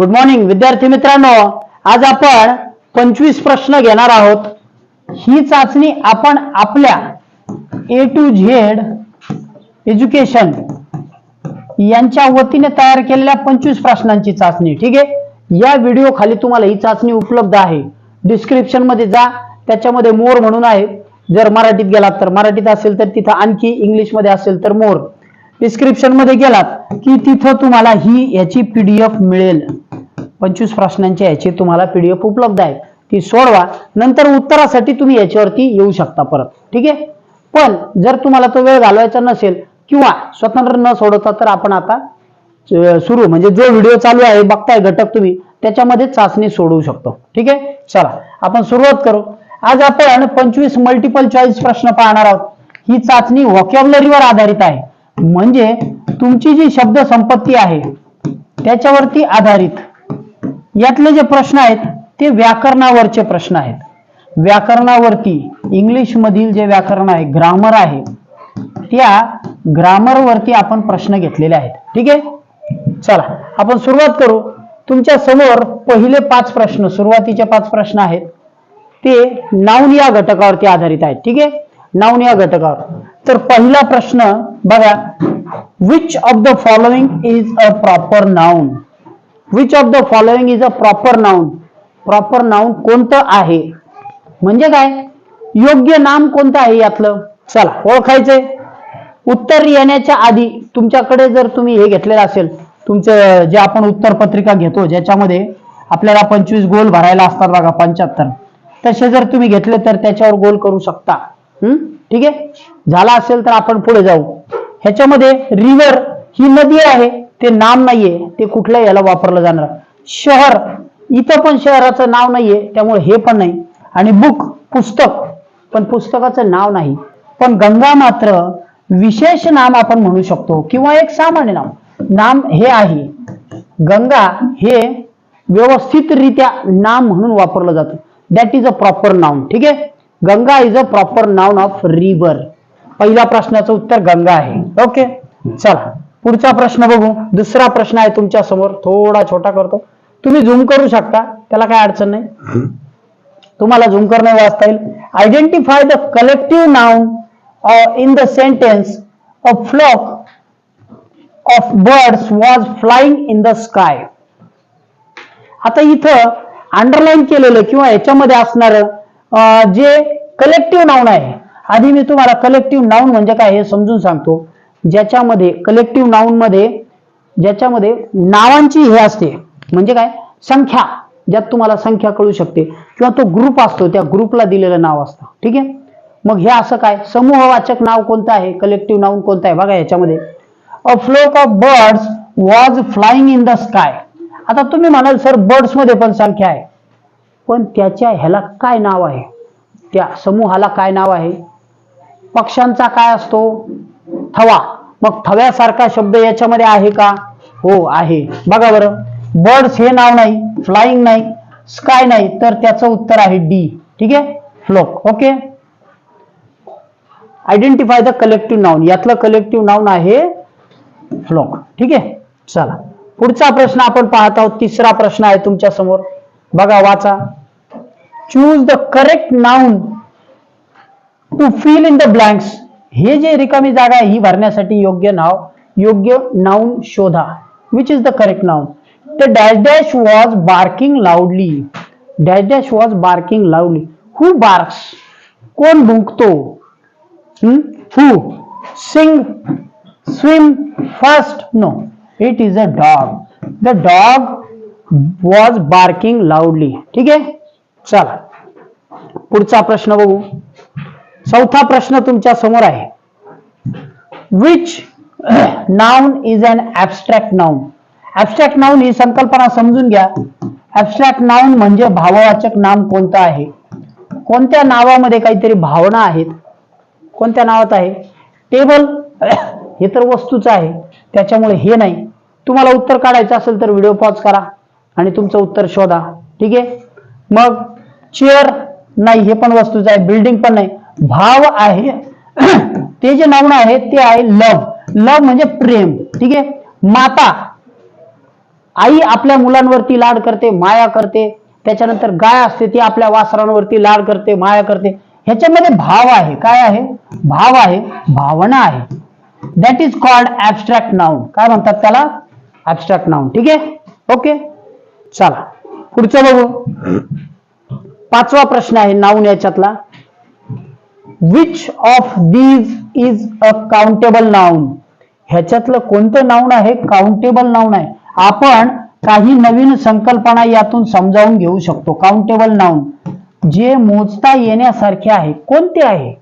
Good morning विद्यार्थी मित्रांनो. आज आपण पंचवीस प्रश्न घेणार आहोत. ही चाचणी आपण आपल्या ए टू झेड एज्युकेशन यांच्या वतीने तयार केलेल्या पंचवीस प्रश्नांची चाचणी. ठीक आहे? या व्हिडिओ खाली तुम्हाला ही चाचणी उपलब्ध आहे. डिस्क्रिप्शनमध्ये जा. त्याच्यामध्ये मोर म्हणून आहे. जर मराठीत गेलात तर मराठीत असेल तर तिथं आणखी इंग्लिशमध्ये असेल तर मोर. डिस्क्रिप्शनमध्ये गेलात की तिथं तुम्हाला ही याची पीडीएफ मिळेल. पंचवीस प्रश्नांची याची तुम्हाला पीडीएफ उपलब्ध आहे ती सोडवा. नंतर उत्तरासाठी तुम्ही याच्यावरती येऊ शकता परत. ठीक आहे? पण जर तुम्हाला तो वेळ घालवायचा नसेल किंवा स्वतंत्र न सोडवता तर आपण आता सुरू. म्हणजे जो व्हिडिओ चालू आहे बघताय घटक तुम्ही त्याच्यामध्ये चाचणी सोडवू शकतो. ठीक आहे? चला आपण सुरुवात करू. आज आपण पंचवीस मल्टिपल चॉईस प्रश्न पाहणार आहोत. ही चाचणी व्हॉकॅबलरीवर आधारित आहे. म्हणजे तुमची जी शब्द संपत्ती आहे त्याच्यावरती आधारित. यातले जे प्रश्न आहेत ते व्याकरणावरचे प्रश्न आहेत. व्याकरणावरती इंग्लिश मधील जे व्याकरण आहे ग्रामर आहे त्या ग्रामरवरती आपण प्रश्न घेतलेले आहेत. ठीक आहे? चला आपण सुरुवात करू. तुमच्यासमोर पहिले पाच प्रश्न सुरुवातीचे पाच प्रश्न आहेत. ते नाऊन या घटकावरती आधारित आहेत. ठीक आहे? नाऊन या घटकावर. तर पहिला प्रश्न बघा which of the following is a proper noun which of the following is a proper noun proper noun कोणतं आहे? म्हणजे काय? योग्य नाम कोणतं आहे यातलं? चला ओळखायचंय उत्तर येण्याच्या आधी तुमच्याकडे जर तुम्ही हे घेतलेलं असेल तुमचं जे आपण उत्तर पत्रिका घेतो ज्याच्यामध्ये आपल्याला पंचवीस गोल भरायला असतात बघा पंच्याहत्तर. तसे जर तुम्ही घेतले तर त्याच्यावर गोल करू शकता. हम्म ठीक आहे? झाला असेल तर आपण पुढे जाऊ. ह्याच्यामध्ये रिव्हर ही नदी आहे. ते नाम नाहीये ते कुठल्या याला वापरलं जाणार? शहर. इथं पण शहराचं नाव नाहीये त्यामुळे हे पण नाही. आणि बुक पुस्तक. पण पुस्तकाचं नाव नाही. पण गंगा मात्र विशेष नाम आपण म्हणू शकतो किंवा एक सामान्य नाम. नाम हे आहे. गंगा हे व्यवस्थितरित्या नाम म्हणून वापरलं जातं. That is a proper noun ठीक आहे? Ganga is a proper noun of river पहिल्या प्रश्नाचं उत्तर गंगा आहे. ओके चला. पुढचा प्रश्न बघू. दुसरा प्रश्न आहे तुमच्यासमोर. थोडा छोटा करतो. तुम्ही झूम करू शकता. त्याला काय अडचण नाही. तुम्हाला झूम करणं वाचता येईल. Identify the collective noun in the sentence a flock of birds was flying in the sky आता इथं अंडरलाईन केलेलं किंवा याच्यामध्ये असणार जे कलेक्टिव्ह नाऊन आहे. आधी मी तुम्हाला कलेक्टिव्ह नाऊन म्हणजे काय हे समजून सांगतो. ज्याच्यामध्ये कलेक्टिव्ह नाऊन मध्ये ज्याच्यामध्ये नावांची हे असते. म्हणजे काय? संख्या ज्यात तुम्हाला संख्या कळू शकते. किंवा तो ग्रुप असतो त्या ग्रुपला दिलेलं नाव असतं. ठीक आहे? मग हे असं काय? समूहवाचक नाव कोणतं आहे? कलेक्टिव्ह नाऊन कोणतं आहे? बघा याच्यामध्ये. A flock of birds was flying in the sky आता तुम्ही म्हणाल सर बर्ड्समध्ये पण संख्या आहे. पण त्याच्या ह्याला काय नाव आहे? त्या समूहाला काय नाव आहे? पक्ष्यांचा काय असतो? थवा. मग थव्यासारखा शब्द याच्यामध्ये आहे का? हो आहे. बघा बरं. बर्ड्स हे नाव नाही फ्लाइंग नाही स्काय नाही तर त्याचं उत्तर आहे डी. ठीक आहे? Flock okay? Identify the collective noun यातलं कलेक्टिव्ह नाऊन आहे फ्लोक ठीक आहे? चला. पुढचा प्रश्न आपण पाहत आहोत. तिसरा प्रश्न आहे तुमच्यासमोर बघा वाचा. Choose the correct noun to fill in the blanks हे जे रिकामी जागा ही भरण्यासाठी योग्य नाव, योग्य नाऊन शोधा which is the correct noun the dash dash was barking loudly dash dash was barking loudly who barks कोण भुंकतो? Who? Sing swim fast no it is a dog the dog was barking loudly ठीक आहे? चला. पुढचा प्रश्न बघू. चौथा प्रश्न तुमच्यासमोर आहे. Which noun is an abstract noun abstract noun ही संकल्पना समजून घ्या. ऍबस्ट्रॅक्ट नाउन म्हणजे भाववाचक नाम कोणतं आहे? कोणत्या नावामध्ये काहीतरी भावना आहेत? कोणत्या नावात आहे? टेबल हे तर वस्तूच आहे. त्याच्यामुळे हे नाही. तुम्हाला उत्तर काढायचं असेल तर व्हिडिओ पॉज करा आणि तुमचं उत्तर शोधा. ठीक आहे? मग चेअर नाही हे पण वस्तूचं आहे. बिल्डिंग पण नाही. भाव आहे ते जे नाऊन आहे ते आहे लव लव म्हणजे प्रेम. ठीक आहे? माता. आई आपल्या मुलांवरती लाड करते माया करते. त्याच्यानंतर गाय असते ती आपल्या वासरांवरती लाड करते माया करते. ह्याच्यामध्ये भाव आहे. काय आहे? भाव आहे भावना आहे. That is called abstract noun काय म्हणतात त्याला? ऍबस्ट्रॅक्ट नाऊन ठीक आहे? ओके चला. पुढचं बघू. पाचवा प्रश्न आहे नाऊन याच्यातला. Which of these is a countable noun ह्याच्यातलं कोणतं नाऊन आहे? काउंटेबल नाऊन आहे. आपण काही नवीन संकल्पना यातून समजावून घेऊ शकतो. काउंटेबल नाऊन जे मोजता येण्यासारखे आहे. कोणते आहे?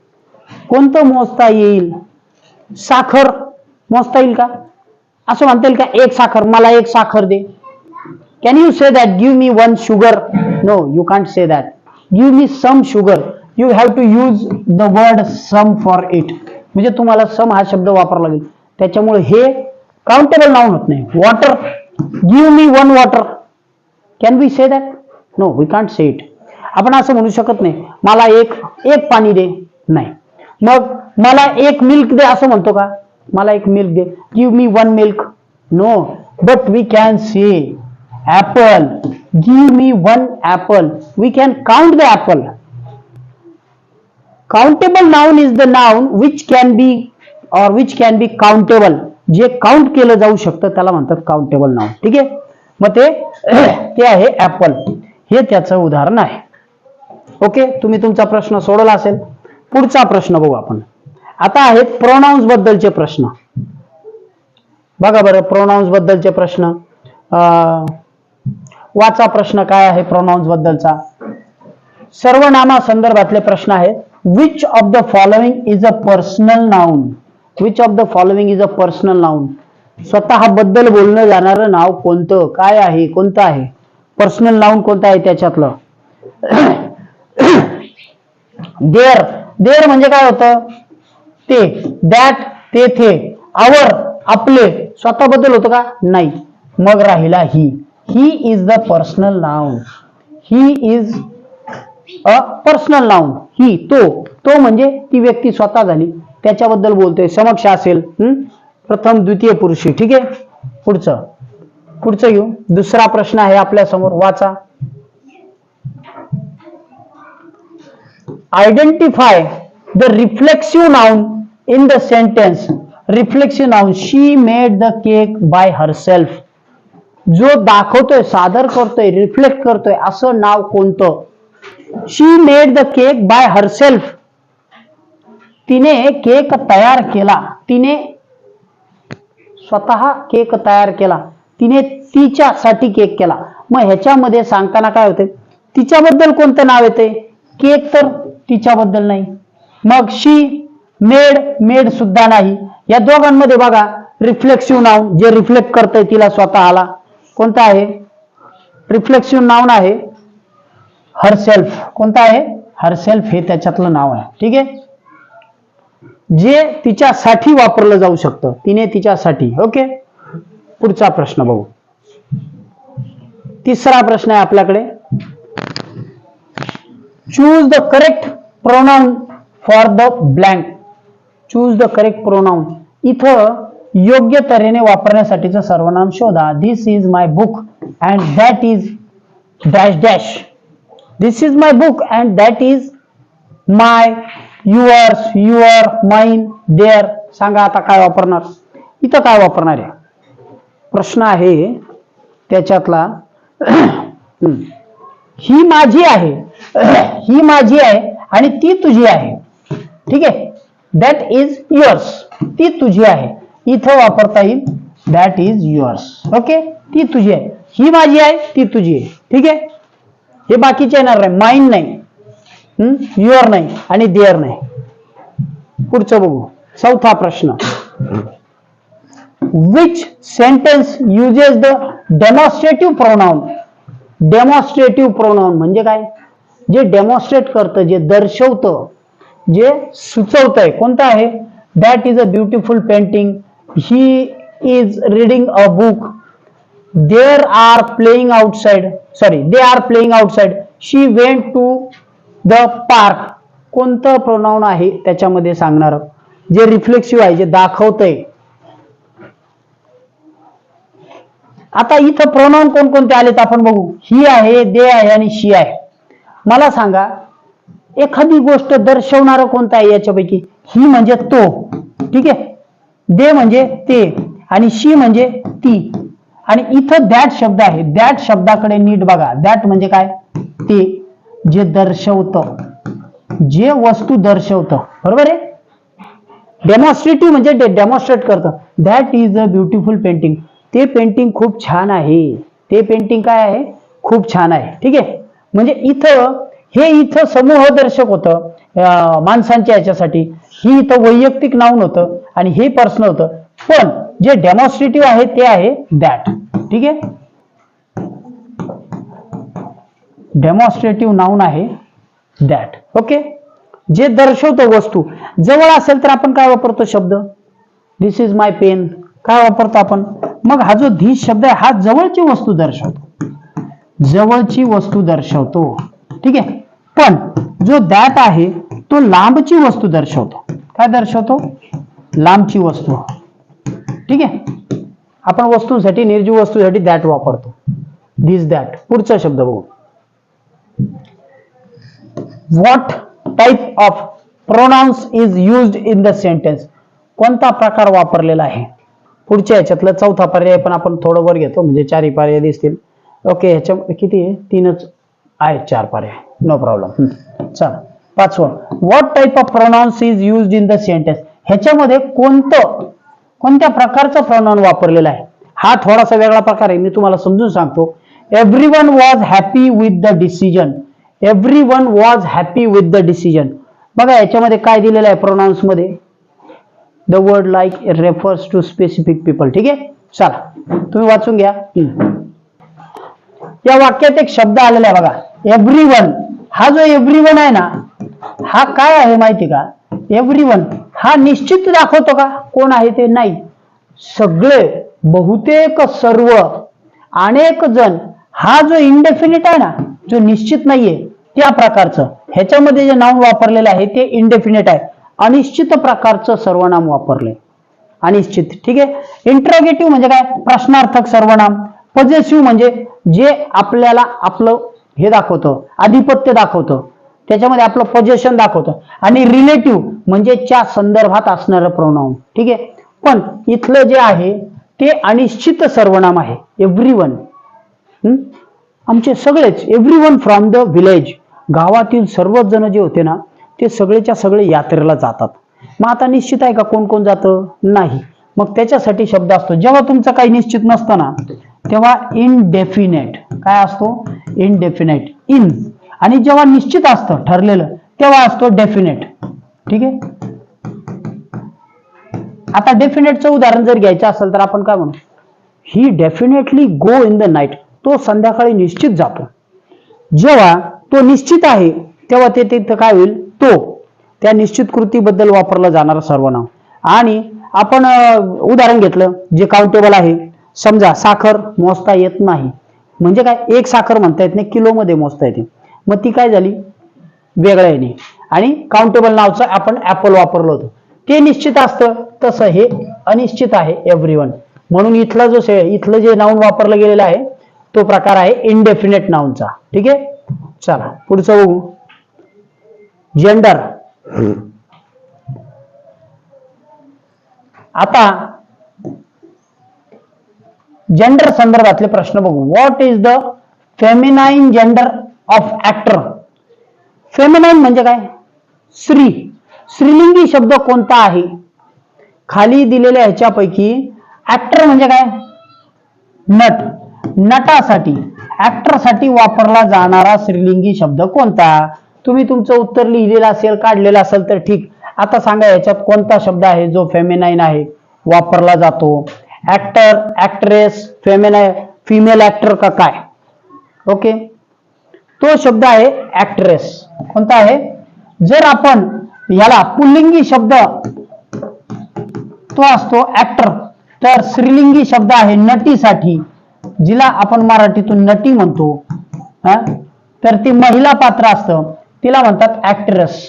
कोणतं मोजता येईल? साखर मोजता येईल का? असं म्हणता येईल का? एक साखर. मला एक साखर दे. Can you say that give me one sugar no you can't say that give me some sugar you have to use the word some for it म्हणजे तुम्हाला सम हा शब्द वापरावा लागेल. त्याच्यामुळे हे काउंटेबल नाऊन होत नाही. Water give me one water can we say that no we can't say it आपण असं म्हणू शकत नाही. मला एक एक पाणी दे. नाही. मग मला एक मिल्क दे असं म्हणतो का? मला एक milk they. Give me one milk no but we can say apple give me one apple we can count the apple countable noun is the noun which can be or which can be countable जे count केलं जाऊ शकतं त्याला म्हणतात countable noun ठीक आहे? मग ते ते आहे ऍपल हे त्याचं उदाहरण आहे. ओके तुम्ही तुमचा प्रश्न सोडवला असेल. पुढचा प्रश्न बघू आपण. आता आहेत प्रोनाऊन्स बद्दलचे प्रश्न. बघा बरं प्रोनाऊन्स बद्दलचे प्रश्न. अं, वाचा प्रश्न काय आहे प्रोनाऊन्स बद्दलचा? सर्वनामा संदर्भातले प्रश्न आहेत. Which of the following is a personal noun which of the following is a personal noun स्वतः बद्दल बोलणं जाणारं नाव कोणतं? काय आहे? कोणतं आहे? पर्सनल नाऊन कोणतं आहे त्याच्यातलं? देअर देअर म्हणजे काय होतं? ते. दॅट तेथे आवर आपले. स्वतःबद्दल होतं का? नाही. मग राहिला he. He is the personal noun he is a personal noun he तो. तो म्हणजे ती व्यक्ती स्वतः झाली. त्याच्याबद्दल बोलतोय. समक्ष असेल. प्रथम द्वितीय पुरुषी. ठीक आहे? पुढचं. पुढचं घेऊ. दुसरा प्रश्न आहे आपल्यासमोर. वाचा. Identify the reflexive noun in the sentence reflexive noun she made the cake by herself जो दाखवतोय सादर करतोय रिफ्लेक्ट करतोय असं नाव कोणतं? She made the cake by herself तिने केक तयार केला. तिने स्वतः केक तयार केला. तिने तिच्यासाठी केक केला. मग ह्याच्यामध्ये सांगताना काय होते तिच्याबद्दल कोणतं नाव येते केक तर तिच्याबद्दल नाही. मग शी मेड मेड सुद्धा नाही. या दोघांमध्ये बघा रिफ्लेक्सिव्ह नाव जे रिफ्लेक्ट करतंय तिला स्वतःला. कोणतं आहे? रिफ्लेक्सिव्ह नाव आहे. हरसेल्फ कोणता आहे? हरसेल्फ हे त्याच्यातलं नाव आहे. ठीक आहे? जे तिच्यासाठी वापरलं जाऊ शकतं तिने तिच्यासाठी. ओके? पुढचा प्रश्न बघू. तिसरा प्रश्न आहे आपल्याकडे. Choose the correct pronoun for the blank choose the correct pronoun इथं योग्य तऱ्हेने वापरण्यासाठीचं सर्वनाम शोधा. This is my book and that is dash dash this is my book and that is my yours your mine their सांगा आता काय वापरणार? इथं काय वापरणार आहे? प्रश्न आहे त्याच्यातला ही माझी आहे ही माझी आहे आणि ती तुझी आहे. ठीक आहे? दॅट इज युअर्स ती तुझी आहे. इथं वापरता येईल दॅट इज युअर्स ओके ती तुझी आहे. ही माझी आहे ती तुझी आहे. ठीक आहे? हे बाकीचे येणार नाही. माइन नाही. युअर नाही. आणि देअर नाही. पुढचं बघू. चौथा प्रश्न. Which sentence uses the demonstrative pronoun demonstrative pronoun म्हणजे काय? जे डेमॉन्स्ट्रेट करतं जे दर्शवतं जे सुचवतंय. कोणतं आहे? That is a beautiful painting he is reading a book there are playing outside sorry they are playing outside she went to the park कोणतं प्रोनाऊन आहे त्याच्यामध्ये सांगणार? जे रिफ्लेक्सिव्ह आहे जे दाखवतंय. आता इथं प्रोनाऊन कोणकोणते आलेत आपण बघू. ही आहे दे आहे आणि शी आहे. मला सांगा एखादी गोष्ट दर्शवणार कोणतं आहे याच्यापैकी? ही म्हणजे तो. ठीक आहे? दे म्हणजे ते. आणि शी म्हणजे ती. आणि इथं दॅट शब्द आहे. दॅट शब्दाकडे नीट बघा. दॅट म्हणजे काय? ते जे दर्शवतं. जे वस्तू दर्शवतं. बरोबर आहे? डेमॉन्स्ट्रेटिव्ह म्हणजे डेमॉन्स्ट्रेट करतं. That is a beautiful painting ते पेंटिंग खूप छान आहे. ते पेंटिंग काय आहे? खूप छान आहे. ठीक आहे? म्हणजे इथं हे इथं समूह दर्शक होतं माणसांच्या याच्यासाठी. ही इथं वैयक्तिक नाव नव्हतं आणि हे पर्सनल होतं. पण जे डेमॉन्स्ट्रेटिव्ह आहे ते आहे दॅट ठीक आहे? डेमॉन्स्ट्रेटिव्ह नाऊन आहे दॅट ओके जे दर्शवतो वस्तू. जवळ असेल तर आपण काय वापरतो शब्द? दिस इज माय पेन काय वापरतो आपण? मग हा जो धी शब्द आहे हा जवळची वस्तू दर्शवतो. जवळची वस्तू दर्शवतो. ठीक आहे? पण जो दॅट आहे तो लांबची वस्तू दर्शवतो. काय दर्शवतो? लांबची वस्तू. ठीक आहे? आपण वस्तूंसाठी निर्जीव वस्तूसाठी दॅट वापरतो. दिस दॅट पुढचा शब्द बघू. What type of pronouns is used in the sentence कोणता प्रकार वापरलेला आहे? पुढच्या ह्याच्यातलं चौथा पर्याय पण आपण थोडं वर घेतो म्हणजे चारही पर्याय दिसतील. ओके ह्याच्या किती आहे? तीनच आहेत चार पर्याय. नो प्रॉब्लेम चला. पाचवं. What type of pronouns is used in the sentence ह्याच्यामध्ये कोणतं कोणत्या प्रकारचं प्रोनाउन वापरलेलं आहे? हा थोडासा वेगळा प्रकार आहे. मी तुम्हाला समजून सांगतो. Everyone was happy with the decision everyone was happy with the decision बघा याच्यामध्ये काय दिलेलं आहे प्रोनाउन्समध्ये? The word like refers to specific people ठीक आहे? चला तुम्ही वाचून घ्या. या वाक्यात एक शब्द आलेला आहे बघा. एव्हरी वन हा जो एव्हरी वन आहे ना हा काय आहे माहिती का? एव्हरी वन हा निश्चित दाखवतो का? कोण आहे ते नाही. सगळे बहुतेक सर्व अनेक जण हा जो इंडेफिनिट आहे ना जो निश्चित नाहीये त्या प्रकारचं. ह्याच्यामध्ये जे नाव वापरलेलं आहे ते इंडेफिनिट आहे. अनिश्चित प्रकारचं सर्वनाम वापरले अनिश्चित ठीक आहे? इंट्रोगेटिव्ह म्हणजे काय? प्रश्नार्थक सर्वनाम. पॉझिटिव्ह म्हणजे जे आपल्याला आपलं हे दाखवतं आधिपत्य दाखवतं. त्याच्यामध्ये आपलं पोझिशन दाखवतं. आणि रिलेटिव्ह म्हणजे च्या संदर्भात असणारं प्रोनाऊन ठीक आहे? पण इथलं जे आहे ते अनिश्चित सर्वनाम आहे. एव्हरी वन आमचे सगळेच everyone from the village गावातील सर्वच जण जे होते ना ते सगळेच्या सगळे यात्रेला जातात. मग आता निश्चित आहे का कोण कोण जातं? नाही. मग त्याच्यासाठी शब्द असतो. जेव्हा तुमचं काही निश्चित नसतं ना तेव्हा इनडेफिनेट काय असतो? इनडेफिनेट इन आणि जेव्हा निश्चित असतं ठरलेलं तेव्हा असतो डेफिनेट ठीक आहे? आता डेफिनेटचं उदाहरण जर घ्यायचं असेल तर आपण काय म्हणू? He definitely go in the night तो संध्याकाळी निश्चित जातो. जेव्हा तो निश्चित आहे तेव्हा ते तिथं काय होईल? तो त्या निश्चित कृतीबद्दल वापरलं जाणारं सर्वनाम आणि आपण उदाहरण घेतलं जे काउंटेबल आहे. समजा साखर मोजता येत नाही. म्हणजे काय? एक साखर म्हणता येत नाही किलोमध्ये मोजता येते. मग ती काय झाली? वेगळ्या याने आणि काउंटेबल नावचं आपण ऍपल वापरलं होतं. ते निश्चित असतं. तसं हे अनिश्चित आहे एव्हरी म्हणून इथला जो इथलं जे नाऊन वापरलं गेलेलं आहे तो प्रकार आहे इनडेफिनेट नाऊनचा ठीक आहे? चला पुढचं बघू. जेंडर आता जेंडर संदर्भातले प्रश्न बघू. What is the feminine gender of actor feminine म्हणजे काय? स्त्री. स्त्रीलिंगी शब्द कोणता आहे? खाली दिलेल्या ह्याच्यापैकी ऍक्टर म्हणजे काय? नट. नटासाठी ऍक्टरसाठी वापरला जाणारा स्त्रीलिंगी शब्द कोणता? तुम्ही तुमचं उत्तर लिहिलेलं असेल काढलेलं असेल तर ठीक. आता सांगा याच्यात कोणता शब्द आहे जो फेमिनाईन आहे? वापरला जातो. Actor actress feminine female actor का काय? ओके तो शब्द आहे ऍक्ट्रेस. कोणता आहे? जर आपण याला पुल्लिंगी शब्द तो असतो ऍक्टर तर स्त्रीलिंगी शब्द आहे नटीसाठी जिला आपण मराठीतून नटी म्हणतो. तर ती महिला पात्र असतं. तिला म्हणतात ऍक्ट्रेस.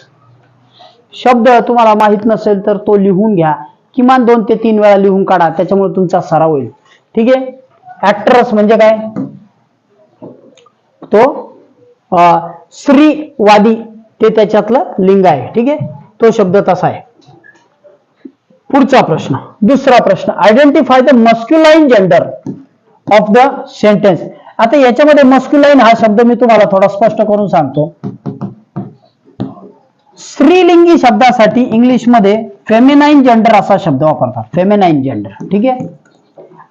शब्द तुम्हाला माहीत नसेल तर तो लिहून घ्या. किमान दोन ते तीन वेळा लिहून काढा त्याच्यामुळे तुमचा सराव होईल. ठीक आहे? ऍक्ट्रस म्हणजे काय? तो स्त्रीवादी ते त्याच्यातलं लिंग आहे. ठीक आहे? तो शब्द तसा आहे. पुढचा प्रश्न. दुसरा प्रश्न. Identify the masculine gender of the sentence आता याच्यामध्ये मस्क्युलाइन हा शब्द मी तुम्हाला थोडा स्पष्ट करून सांगतो. स्त्रीलिंगी शब्दासाठी इंग्लिशमध्ये फेमिनाईन जेंडर असा शब्द वापरतात. फेमिनाईन जेंडर ठीक आहे?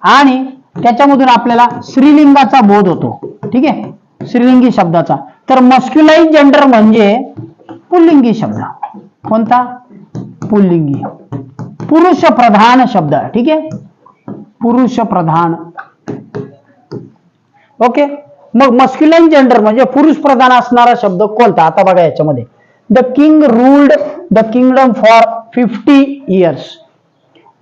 आणि त्याच्यामधून आपल्याला स्त्रीलिंगाचा बोध होतो. ठीक आहे? स्त्रीलिंगी शब्दाचा. तर मस्क्युलाईन जेंडर म्हणजे पुल्लिंगी शब्द. कोणता? पुल्लिंगी. पुरुष प्रधान शब्द. ठीक आहे? पुरुष प्रधान ओके? मग मस्क्युलाईन जेंडर म्हणजे पुरुष प्रधान असणारा शब्द कोणता? आता बघा याच्यामध्ये. The king ruled the kingdom for fifty years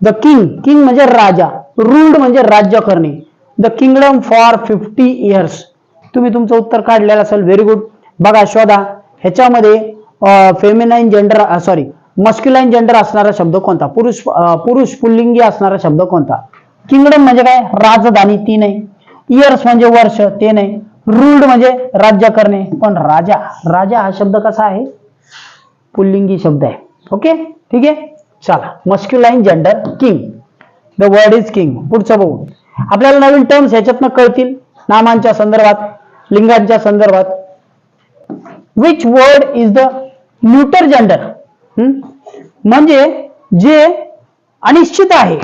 the king king म्हणजे राजा. रूल्ड म्हणजे राज्य करणे. The kingdom for fifty years तुम्ही तुमचं उत्तर काढलेलं असेल व्हेरी गुड बघा शोधा. ह्याच्यामध्ये feminine gender sorry masculine gender असणारा शब्द कोणता? पुरुष पुरुष पुल्लिंगी असणारा शब्द कोणता? किंगडम म्हणजे काय? राजधानी ती नाही. इयर्स म्हणजे वर्ष ते नाही. रूल्ड म्हणजे राज्य करणे. पण राजा राजा हा शब्द कसा आहे? पुल्लिंगी शब्द आहे. ओके ठीक आहे? चला. Masculine gender king the word is king पुढचं बघू. आपल्याला नवीन टर्म्स ह्याच्यातनं कळतील. नामांच्या संदर्भात. लिंगांच्या संदर्भात. Which word is the neuter gender म्हणजे जे अनिश्चित आहे.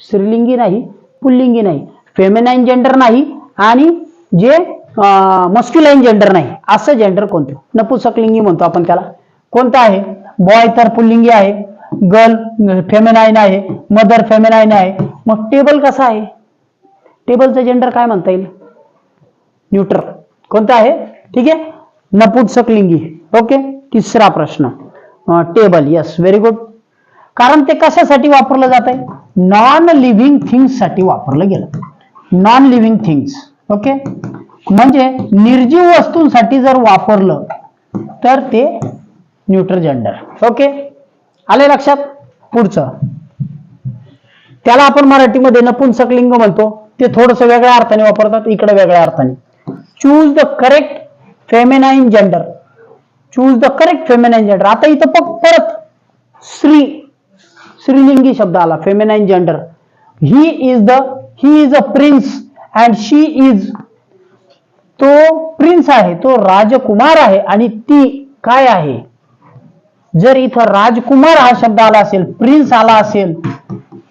स्त्रीलिंगी नाही पुल्लिंगी नाही फेमिनाईन जेंडर नाही आणि जे मस्क्युलाईन जेंडर नाही. असं जेंडर कोणतं? नपुसकलिंगी म्हणतो आपण त्याला. कोणतं आहे? बॉय तर पुल्लिंगी आहे गर्ल फेमिनाईन आहे मदर फेमिनाईन आहे. मग टेबल कसा आहे? टेबलचं जेंडर काय म्हणता येईल? न्यूट्रल. कोणतं आहे? ठीक आहे? नपुंसकलिंगी ओके? तिसरा प्रश्न. टेबल यस व्हेरी गुड कारण ते कशासाठी वापरलं जात आहे नॉन लिव्हिंग थिंग्ससाठी वापरलं गेलं. Non living things okay? म्हणजे निर्जीव वस्तूंसाठी जर वापरलं तर ते न्यूट्रल जेंडर. ओके? आले लक्षात? पुढचं. त्याला आपण मराठीमध्ये नपुंसकलिंग म्हणतो. ते थोडस वेगळ्या अर्थाने वापरतात इकडे वेगळ्या अर्थाने. Choose the correct feminine gender choose the correct feminine gender आता इथं प- परत स्त्री स्त्रीलिंगी शब्द आला feminine gender he is the he is a prince and she is तो प्रिन्स आहे तो राजकुमार आहे आणि ती काय आहे? जर इथं राजकुमार हा शब्द आला असेल प्रिन्स आला असेल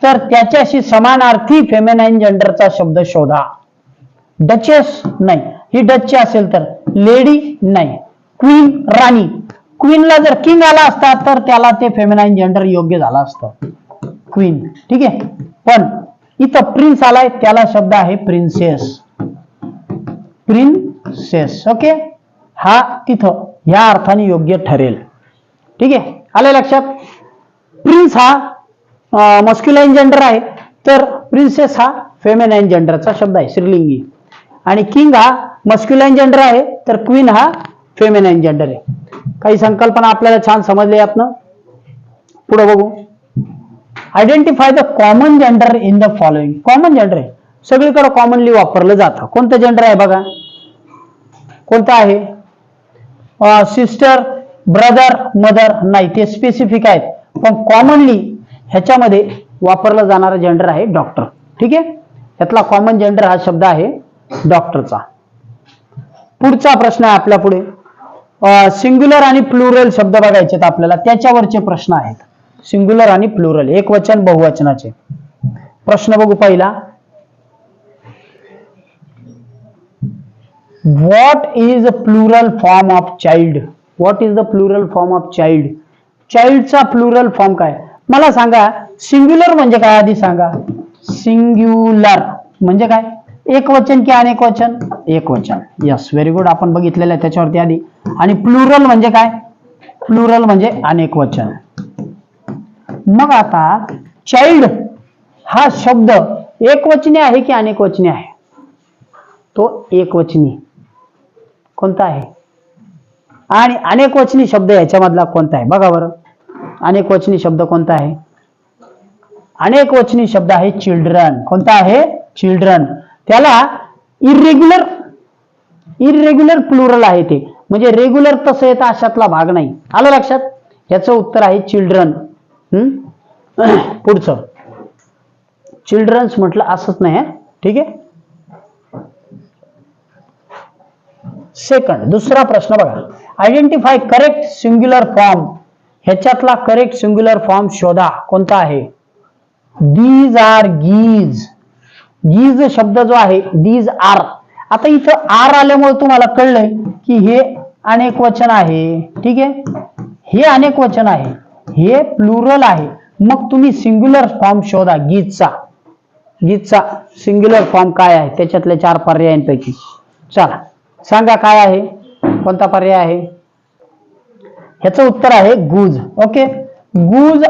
तर त्याच्याशी समानार्थी फेमिनाईन जेंडरचा शब्द शोधा. डचेस नाही. ही डचची असेल तर लेडी नाही क्वीन राणी. क्वीनला जर किंग आला असता तर त्याला ते फेमिनाईन जेंडर योग्य झाला असतं. क्वीन ठीक आहे? पण इथं प्रिन्स आलाय त्याला शब्द आहे प्रिन्सेस प्रिन्सेस ओके हा तिथं ह्या अर्थाने योग्य ठरेल. ठीक आहे? आलं लक्षात? प्रिन्स हा मस्क्युलाईन जेंडर आहे तर प्रिन्सेस हा फेमिनाईन जेंडरचा शब्द आहे श्रीलिंगी आणि किंग हा मस्क्युलाईन जेंडर आहे तर क्वीन हा फेमिनाईन जेंडर आहे. काही संकल्पना आपल्याला छान समजल्या यातनं? पुढे बघू. Identify the common gender in the following common gender आहे. सगळीकडे कॉमनली वापरलं जातं. कोणतं जेंडर आहे बघा? कोणतं आहे? सिस्टर ब्रदर मदर नाही ते स्पेसिफिक आहेत. पण कॉमनली ह्याच्यामध्ये वापरलं जाणारा जेंडर आहे डॉक्टर ठीक आहे? यातला कॉमन जेंडर हा शब्द आहे डॉक्टरचा. पुढचा प्रश्न आहे आपल्या पुढे. सिंग्युलर आणि प्लुरल शब्द बघायचे आहेत आपल्याला त्याच्यावरचे प्रश्न आहेत. सिंग्युलर आणि प्लुरल एक वचन बहुवचनाचे. प्रश्न बघू पहिला. What is a plural form of child what is the plural form of child चाइल्डचा plural form काय? मला सांगा सिंग्युलर म्हणजे काय आधी सांगा? सिंग्युलर म्हणजे काय? एक वचन की अनेक वचन? एक वचन. यस व्हेरी गुड आपण बघितलेलं आहे त्याच्यावरती आधी. आणि प्लुरल म्हणजे काय? प्लुरल म्हणजे अनेक वचन. मग आता चाइल्ड हा शब्द एक वचनी आहे की अनेक वचनी आहे? तो एक वचनी कोणता आहे? आणि अनेक वचनी शब्द याच्यामधला कोणता आहे? बघा बरं. अनेक वचनी शब्द कोणता आहे? अनेक वचनी शब्द आहे चिल्ड्रन कोणता आहे? चिल्ड्रन त्याला इरेग्युलर इरेग्युलर प्लुरल आहे ते. म्हणजे रेग्युलर तसं येतं अशातला भाग नाही. आलं लक्षात? याचं उत्तर आहे चिल्ड्रन पुढचं. चिल्ड्रन्स म्हटलं असंच नाही ठीक आहे? सेकंड दुसरा प्रश्न बघा. आयडेंटिफाय करेक्ट सिंग्युलर फॉर्म ह्याच्यातला करेक्ट सिंग्युलर फॉर्म शोधा. कोणता आहे? दीज आर गीज गीज शब्द जो आहे दीज आर आता इथं आर आल्यामुळे तुम्हाला कळलंय की हे अनेक वचन आहे. ठीक आहे? हे अनेक वचन आहे. हे प्लुरल आहे. मग तुम्ही सिंग्युलर फॉर्म शोधा गीजचा गीजचा सिंग्युलर फॉर्म काय आहे? त्याच्यातल्या चार पर्यायांपैकी. चला सांगा काय आहे? कोणता पर्याय आहे? ह्याचं उत्तर आहे गुज. ओके? गुज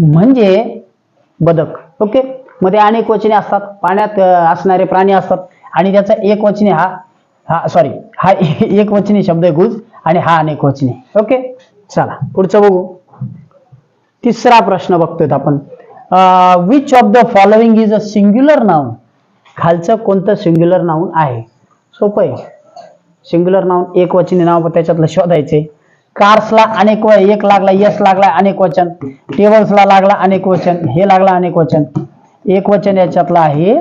म्हणजे बदक. ओके? मध्ये अनेक वचने असतात. पाण्यात असणारे प्राणी असतात. आणि त्याचा एक वचने हा हा सॉरी हा एक वचने शब्द आहे गुज आणि हा अनेक वचने. ओके? चला पुढचं बघू. तिसरा प्रश्न बघतोय आपण. Which of the following is a singular noun खालचं कोणतं सिंग्युलर नाऊन आहे? सोपं आहे. सिंग्युलर नाऊन एक वचने नाव त्याच्यातलं शोधायचे. कार्सला अनेक एक लागला यस लागला अनेक वचन. टेबल्सला लागला अनेक वचन. हे लागला अनेक वचन. एक वचन याच्यातला आहे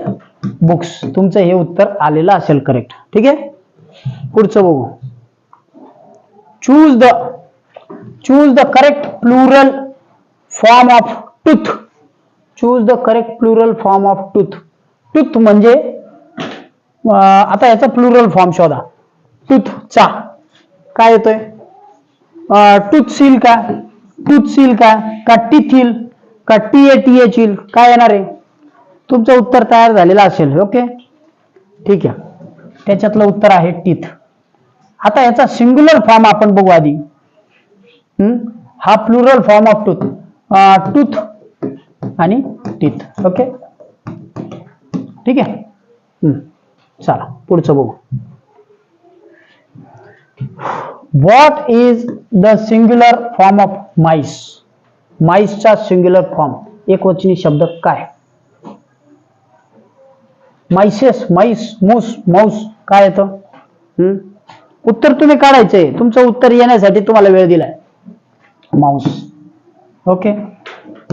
बुक्स तुमचं हे उत्तर आलेलं असेल करेक्ट ठीक आहे? पुढचं बघू. Choose the choose the correct plural form of tooth choose the correct plural form of tooth tooth म्हणजे आता याचा प्लुरल फॉर्म शोधा. टूथचा काय येतोय? टूथ सील का? टूथ सील का? का टीथील? का टी ए टी एचील काय येणार आहे? तुमचं उत्तर तयार झालेलं असेल ओके? ठीक आहे. त्याच्यातलं उत्तर आहे टीथ. आता याचा सिंग्युलर फॉर्म आपण बघू आधी. हा? Plural form of tooth. Tooth आणि टीथ. ओके? ठीक आहे? हम्म. चला पुढचं बघू. What is the singular form of mice माईसचा singular form एक वचनी शब्द काय? मायसेस माईस मूस माऊस काय येतं? हम्म? उत्तर तुम्ही काढायचंय. तुमचं उत्तर येण्यासाठी तुम्हाला वेळ दिलाय. माऊस ओके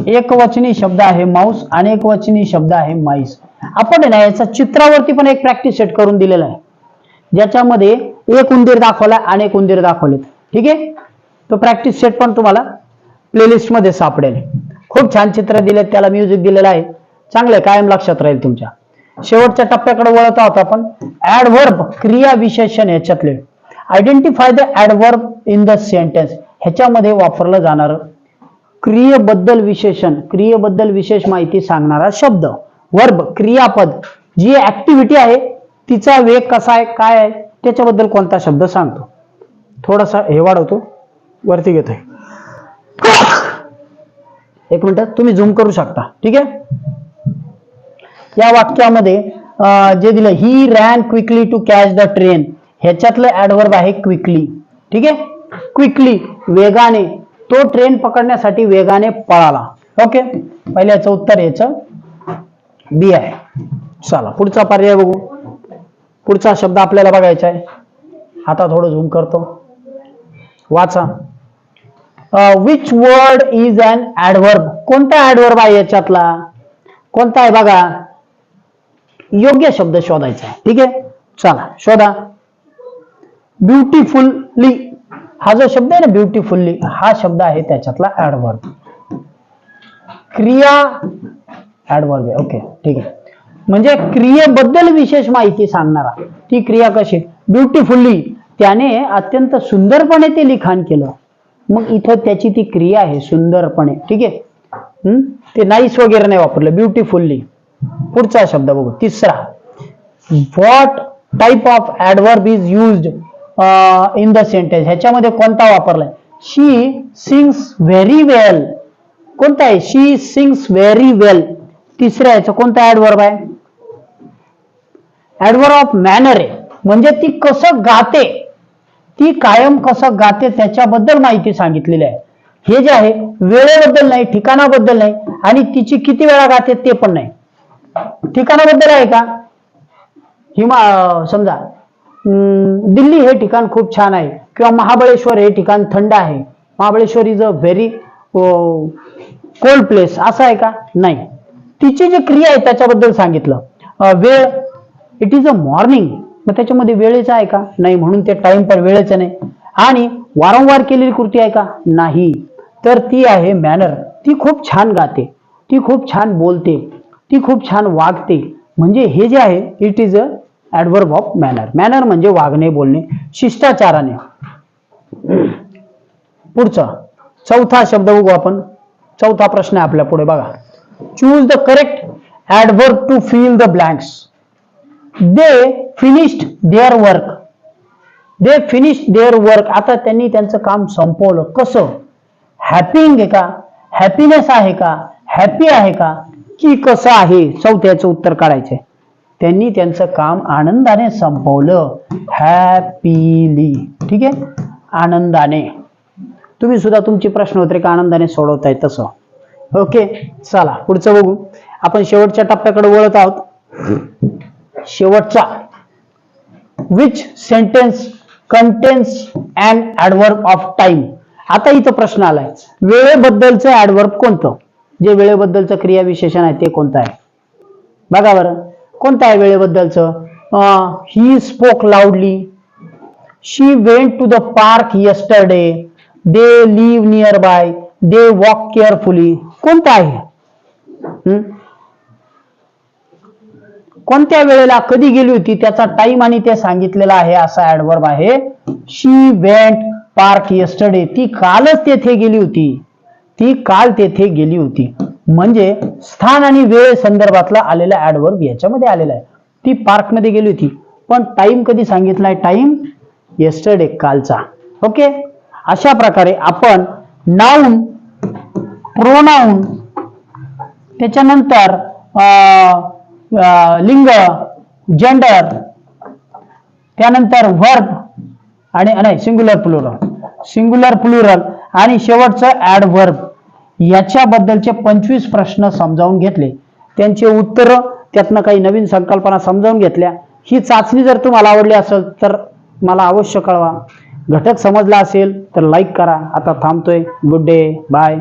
एक वचनी शब्द आहे माऊस आणि वचनी शब्द आहे माईस आपण आहे ना याचा चित्रावरती पण एक प्रॅक्टिस सेट करून दिलेला आहे. ज्याच्यामध्ये एक उंदीर दाखवला एक उंदीर दाखवलेत. ठीक आहे? तो प्रॅक्टिस सेट पण तुम्हाला प्लेलिस्टमध्ये सापडेल. खूप छान चित्र दिलेत त्याला म्युझिक दिलेलं आहे. चांगलं आहे, कायम लक्षात राहील तुमच्या. शेवटच्या टप्प्याकडे वळत आहोत आपण. ऍडवर्ब क्रिया विशेषण ह्याच्यातले. Identify the adverb in the sentence ह्याच्यामध्ये वापरलं जाणार क्रियेबद्दल विशेषण. क्रियेबद्दल विशेष माहिती सांगणारा शब्द. वर्ब क्रियापद. जी ऍक्टिव्हिटी आहे तिचा वेग कसा आहे काय आहे त्याच्याबद्दल कोणता शब्द सांगतो? थोडासा हे वाढवतो वरती घेतोय. एक मिनिट तुम्ही झूम करू शकता ठीक आहे? या वाक्यामध्ये जे दिलं he ran quickly to catch the train ह्याच्यातलं adverb आहे क्विकली ठीक आहे? क्विकली वेगाने. तो ट्रेन पकडण्यासाठी वेगाने पळाला. ओके पहिले याचं उत्तर याचं बी आहे. चला पुढचा पर्याय बघू. पुढचा शब्द आपल्याला बघायचा आहे. आता थोडं झूम करतो. वाचा. Which word is an adverb कोणता ऍडवर्ब आहे याच्यातला? कोणता आहे बघा. योग्य शब्द शोधायचा आहे. ठीक आहे? चला शोधा. ब्युटिफुल्ली हा जो शब्द आहे ना ब्युटिफुल्ली हा शब्द आहे त्याच्यातला ऍडवर्ब क्रिया ऍडवर्ब आहे. ओके ठीक आहे. म्हणजे क्रियेबद्दल विशेष माहिती सांगणारा ती क्रिया कशी? ब्युटिफुल्ली त्याने अत्यंत सुंदरपणे ते लिखाण केलं. मग इथं त्याची ती क्रिया आहे सुंदरपणे. ठीक आहे? हम्म? ते नाईस वगैरे नाही वापरलं. ब्युटिफुल्ली पुढचा शब्द बघू. तिसरा. What type of adverb is used in the sentence ह्याच्यामध्ये कोणता वापरलाय? शी सिंग्स व्हेरी वेल कोणता आहे? शी सिंग्स व्हेरी वेल तिसऱ्या याचं कोणता ऍडवर्ब आहे? ऍडवर्ब ऑफ मॅनर आहे. म्हणजे ती कसं गाते ती कायम कसं गाते त्याच्याबद्दल माहिती सांगितलेली आहे. हे जे आहे वेळेबद्दल नाही ठिकाणाबद्दल नाही आणि तिची किती वेळा गाते ते पण नाही. ठिकाणाबद्दल आहे का? हिमा समजा दिल्ली हे ठिकाण खूप छान आहे किंवा महाबळेश्वर हे ठिकाण थंड आहे. Mahabaleshwar is a very cold place असं आहे का? नाही. तिची जी क्रिया आहे त्याच्याबद्दल सांगितलं. वेळ इट इज अ मॉर्निंग मग त्याच्यामध्ये वेळेचं आहे का? नाही म्हणून ते टाइम पण वेळेचं नाही. आणि वारंवार केलेली कृती आहे का? नाही. तर ती आहे मॅनर ती खूप छान गाते. ती खूप छान बोलते. ती खूप छान वागते. म्हणजे हे जे आहे it is a adverb of manner manner म्हणजे वागणे बोलणे शिष्टाचाराने. पुढचा. चौथा शब्द बघू आपण. चौथा प्रश्न आहे आपल्या पुढे बघा. Choose the correct adverb to fill the blanks they finished their work they finish their work आता त्यांनी त्यांचं काम संपवलं. कसं? हॅपिंग आहे का? हॅपीनेस आहे का? हॅपी आहे का? की कसं आहे? चौथ्याचं उत्तर काढायचंय. त्यांनी त्यांचं काम आनंदाने संपवलं. हॅपीली ठीक आहे? आनंदाने. तुम्ही सुद्धा तुमची प्रश्नोत्तरिका आनंदाने सोडवताय तसं? ओके चला पुढचं बघू. आपण शेवटच्या टप्प्याकडे वळत आहोत. शेवटचा. Which sentence contains and adverb of time आता इथं प्रश्न आलाय. वेळेबद्दलचं ऍडवर्ब कोणतं? जे वेळेबद्दलचं क्रियाविशेषण आहे ते कोणतं आहे? बघा बरं. कोणतं आहे वेळेबद्दलचं? He spoke loudly she went to the park yesterday they live nearby they walk carefully कोणता आहे? कोणत्या वेळेला कधी गेली होती? त्याचा टाइम आणि ते सांगितलेला आहे असा ऍडवर्ब आहे. शी वेंट पार्क यस्टरडे ती कालच तेथे गेली होती. ती काल तेथे गेली होती. म्हणजे स्थान आणि वेळ संदर्भातला आलेला ऍडवर्ब याच्यामध्ये आलेला आहे. ती पार्कमध्ये गेली होती. पण टाइम कधी सांगितलाय? टाइम येस्टरडे कालचा. ओके अशा प्रकारे आपण नाऊन प्रोनाऊन त्याच्यानंतर लिंग जेंडर त्यानंतर वर्ब आणि नाही सिंग्युलर प्लुरल सिंग्युलर प्लुरल आणि शेवटचं ऍड व्हर्ब याच्याबद्दलचे पंचवीस प्रश्न समजावून घेतले. त्यांचे उत्तर त्यातनं काही नवीन संकल्पना समजावून घेतल्या. ही चाचणी जर तुम्हाला आवडली असेल तर मला अवश्य कळवा. घटक समजला असेल तर लाईक करा. आता थांबतोय. Good day bye